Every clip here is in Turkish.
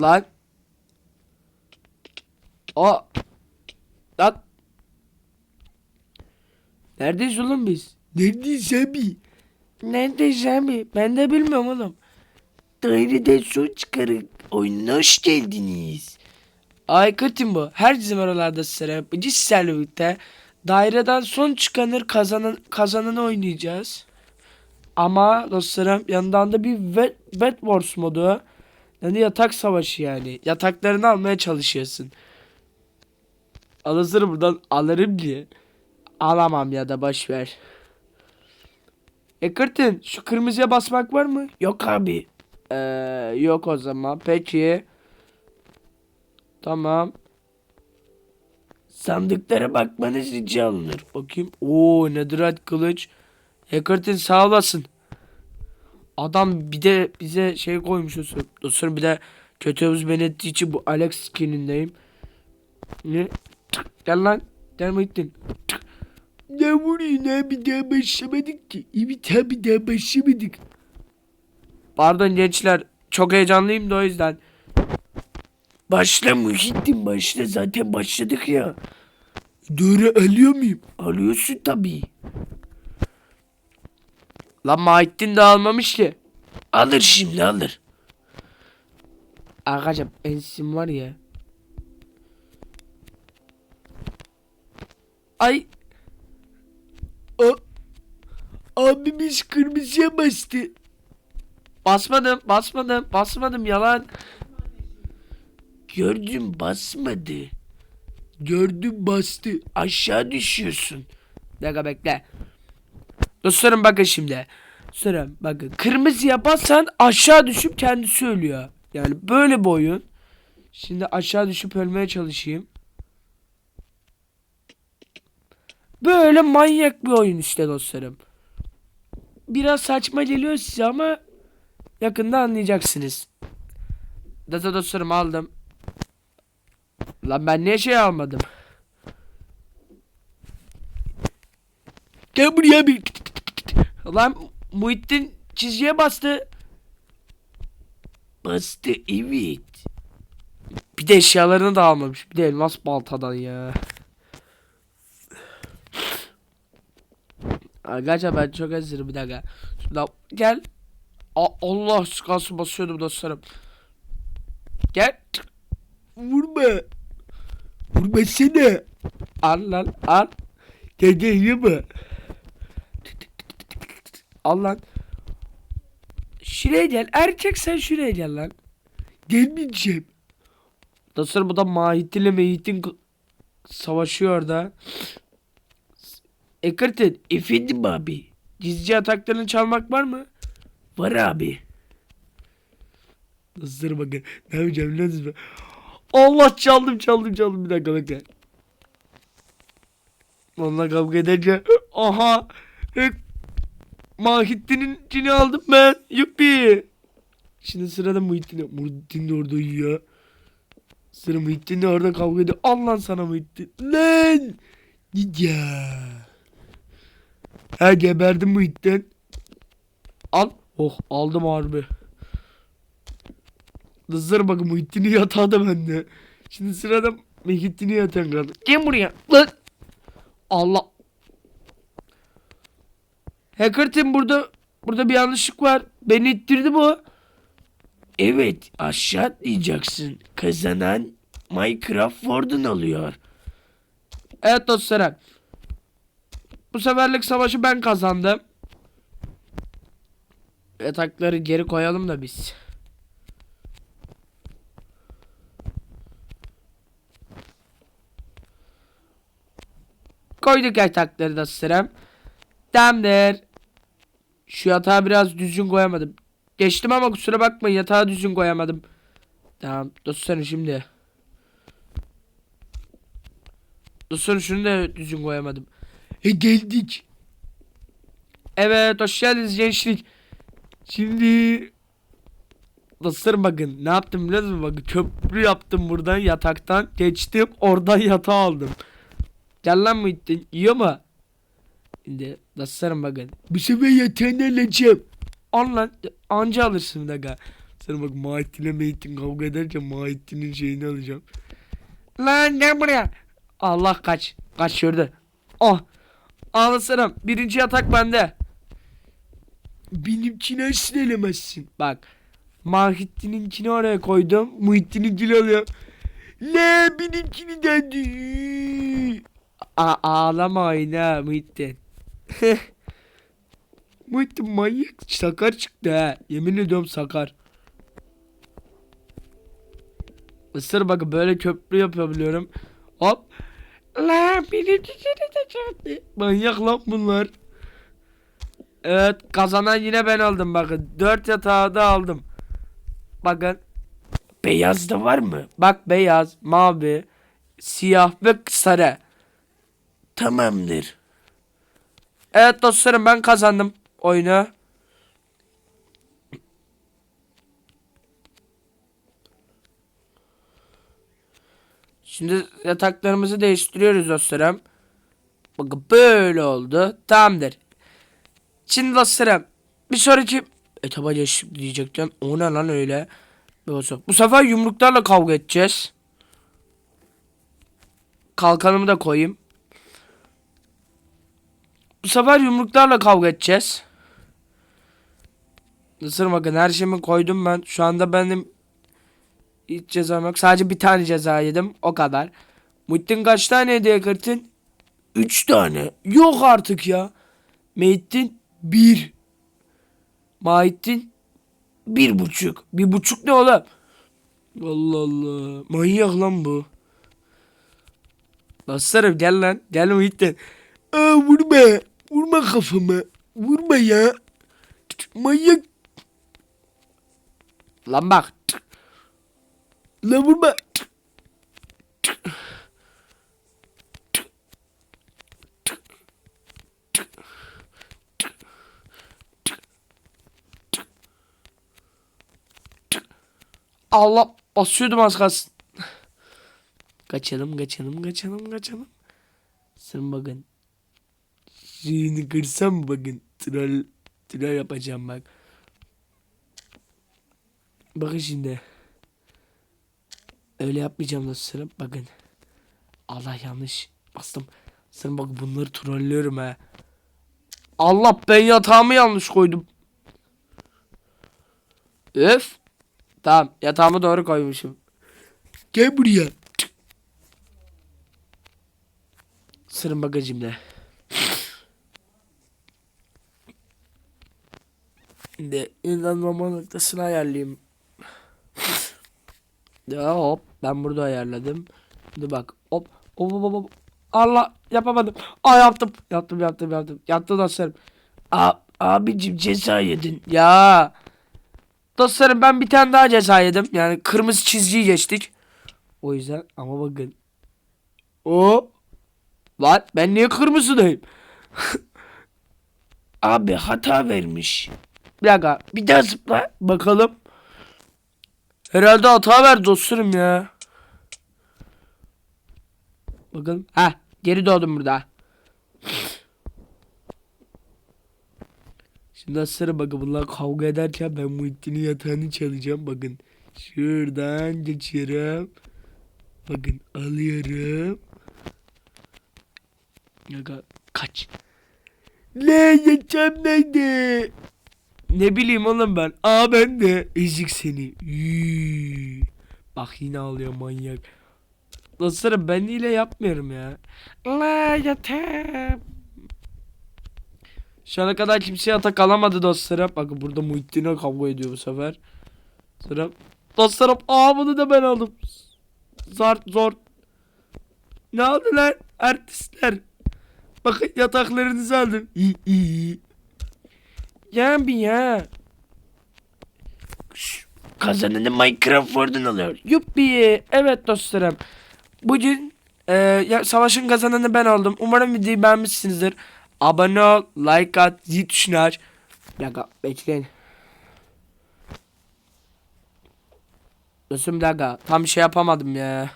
Lan. O. Lan. Neredeyiz oğlum biz? Neredeyiz abi? Neredeyiz abi? Ben de bilmiyorum oğlum. Daireden son çıkarık oyununa hoş geldiniz. Aykırtım bu. Her bizim oralarda sıra yapıcı sizlerle birlikte. Daireden son çıkanır kazanan, kazananı oynayacağız. Ama dostlarım yanından da bir Bed, Bed Wars modu. Yani yatak savaşı yani. Yataklarını almaya çalışıyorsun. Alızır buradan alırım diye. Alamam ya da boş ver. Ekırtın şu kırmızıya basmak var mı? Yok abi. Ee, yok o zaman. Peki. Tamam. Sandıklara bakmanız rica olunur. Bakayım. Oo Netherite kılıç. Hackertin sağ olasın. Adam bir de bize şey koymuş olsun. Dostlarım bir de kötü havuz ben ettiği için bu Alex skinindeyim. Ne? Tık, Gel lan. Gel Muhittin. Ne vuruyorsun abi daha başlamadık ki. Evet abi daha başlamadık. Pardon gençler. Çok heyecanlıyım da o yüzden. Başla Muhittin başla zaten başladık ya. Doğru alıyor muyum? Alıyorsun tabii. Lan Muhittin de almamış ki. Alır şimdi alır. Arkadaşlar ensim var ya. Ay O abimiz kırmızıya bastı. basmadım basmadım basmadım yalan. Gördüm basmadı. Gördüm bastı. Aşağı düşüyorsun. Dakika bekle. Dostlarım bakın şimdi. Dostlarım bakın. Kırmızıya basan aşağı düşüp kendisi ölüyor. Yani böyle bir oyun. Şimdi aşağı düşüp ölmeye çalışayım. Böyle manyak bir oyun işte dostlarım. Biraz saçma geliyor size ama yakında anlayacaksınız. Data dostlarım aldım. Lan ben niye şey almadım? Gel buraya bir. Lan Muhittin çizgiye bastı. Bastı evet. Bir de eşyalarını da almamış. Bir de elmas baltadan ya. Arkadaşlar ben çok hazırım bir dakika. Şuradan gel. A Allah sıkası basıyordum dostlarım. Gel. Vurma. Vurma seni. Al lan al. Gel gel yeme. Al lan. Şuraya gel. Erkek sen şuraya gel lan. Gelmeyeceğim. Dostlarım bu da Mahittin ile Mehit'in k- savaşıyor orada. Ekırtın. Efendim abi. Gizlice ataklarını çalmak var mı? Var abi. Dostlarım bakın. Ne yapacağım biliyor musunuz? Allah çaldım çaldım çaldım. Bir dakika dakika. Onunla kavga edince. Aha. Mahittin'in cini aldım ben. Yuppi. Şimdi sırada Muhittin'e. Muhittin de orada uyuyor. Sıra Muhittin de orada kavga ediyor. Al lan sana Muhittin. Lan. Ya. Ha geberdim Muhittin. Al. Oh aldım harbi. Zır bakın Muhittin'in yatağı da bende. Şimdi sırada Muhittin'in yatağı kaldı. Gel buraya. Lan. Allah. Hacker Team burada burada bir yanlışlık var. Beni ittirdi bu. Evet aşağı atlayacaksın. Kazanan Minecraft Warden alıyor. Evet dostlarım. Bu seferlik savaşı ben kazandım. Yatakları geri koyalım da biz. Koyduk yatakları da sıram. Tamamdır. Şu yatağı biraz düzgün koyamadım. Geçtim ama kusura bakmayın yatağı düzgün koyamadım. Tamam dostlarım şimdi. Dostlarım şunu da düzgün koyamadım. E geldik. Evet hoş geldiniz gençlik. Şimdi Dostlarım bakın ne yaptım biliyor musunuz? Bakın köprü yaptım buradan yataktan geçtim oradan yatağı aldım. Gel lan Muhittin yiyor mu? Şimdi dostlarım bakın. Bu sefer yatağını alacağım. Al lan anca alırsın dakika. Dostlarım bak Muhittin ile Mehittin kavga ederken Muhittin'in şeyini alacağım. Lan gel buraya. Allah kaç. Kaç şurada. Oh. Ağlasana. Birinci yatak bende. Benimkini asıl elemezsin. Bak. Muhittin'inkini oraya koydum. Muhittin'inkini alıyor. La benimkini dedi. A ağlama oyna Muhittin. Muhittin manyak sakar çıktı ha. Yemin ediyorum sakar. Isır bak böyle köprü yapabiliyorum. Hop. La de çarptı. Manyak lan bunlar. Evet kazanan yine ben aldım bakın. Dört yatağı da aldım. Bakın. Beyaz da var mı? Bak beyaz, mavi, siyah ve sarı. Tamamdır. Evet dostlarım ben kazandım oyunu. Şimdi yataklarımızı değiştiriyoruz dostlarım. Bakın böyle oldu. Tamamdır. Şimdi dostlarım bir sonraki etaba geçtik diyecektim. O ne lan öyle? Bu sefer yumruklarla kavga edeceğiz. Kalkanımı da koyayım. Bu sefer yumruklarla kavga edeceğiz. Nasıl bakın her şeyimi koydum ben. Şu anda benim hiç cezam yok. Sadece bir tane ceza yedim. O kadar. Muhittin kaç tane hediye kırtın? Üç tane. Yok artık ya. Mehittin bir. Mahittin Bir buçuk. bir buçuk ne oğlum? Allah Allah. Manyak lan bu. Dostlarım gel lan. Gel Muhittin. Aa vurma. Vurma kafama. Vurma ya. Manyak. Lan bak. La vurma. Allah basıyordum az kalsın. Kaçalım kaçalım kaçalım kaçalım. Sen bakın. Şeyini kırsam bakın. Troll, troll yapacağım bak. Bakın şimdi. Öyle yapmayacağım dostlarım. Bakın. Allah yanlış bastım. Sen bak bunları trollüyorum ha. Allah ben yatağımı yanlış koydum. Öf. Tamam yatağımı doğru koymuşum. Gel buraya. Sırın bagajımda. Şimdi inanmama noktasını ayarlayayım. Ya hop ben burada ayarladım. Şimdi bak hop hop hop hop. Allah yapamadım. Aa yaptım. Yaptım yaptım yaptım. Yaptım dostlarım. A abicim ceza yedin. Ya. Dostlarım ben bir tane daha ceza yedim. Yani kırmızı çizgiyi geçtik. O yüzden ama bakın. O. Lan ben niye kırmızıdayım? Abi hata vermiş. Bir dakika. Bir daha zıpla. Bakalım. Herhalde hata verdi dostlarım ya. Bakalım. Ha, geri doğdum burada. Şimdi dostlarım bakın bunlar kavga ederken ben Muhittin'in yatağını çalacağım. Bakın. Şuradan geçiyorum. Bakın alıyorum. Kaç. La yatağım nerede? Ne bileyim oğlum ben. Aa ben de. Ezik seni. Yüüü. Bak yine ağlıyor manyak. Dostlarım ben hile yapmıyorum ya. La yatağım. Şu ana kadar kimseye atak alamadı dostlarım. Bakın burada Muhittin'e kavga ediyor bu sefer. Sıra. Dostlarım aa bunu da ben aldım. Zar zor. Ne aldılar? Artistler. Bakın yataklarınızı aldım. İyi iyi. Ya bir ya. Kazananı Minecraft Warden alıyor. Yuppi. Evet dostlarım. Bugün e, ya, savaşın kazananı ben oldum. Umarım videoyu beğenmişsinizdir. Abone ol, like at, zil tuşunu aç. Dakika bekleyin. Dostum dakika. Tam şey yapamadım ya.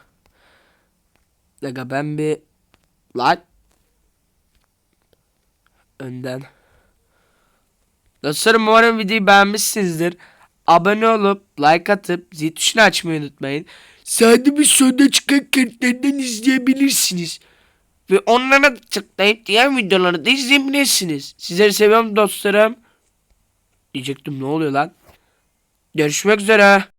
Dakika ben bir... Lan. Önden. Dostlarım umarım videoyu beğenmişsinizdir. abone olup like atıp zil tuşunu açmayı unutmayın. Sağda bir sonda çıkan kartlardan izleyebilirsiniz. Ve onlara tıklayıp diğer videoları da izleyebilirsiniz. Sizleri seviyorum dostlarım. Diyecektim ne oluyor lan? Görüşmek üzere.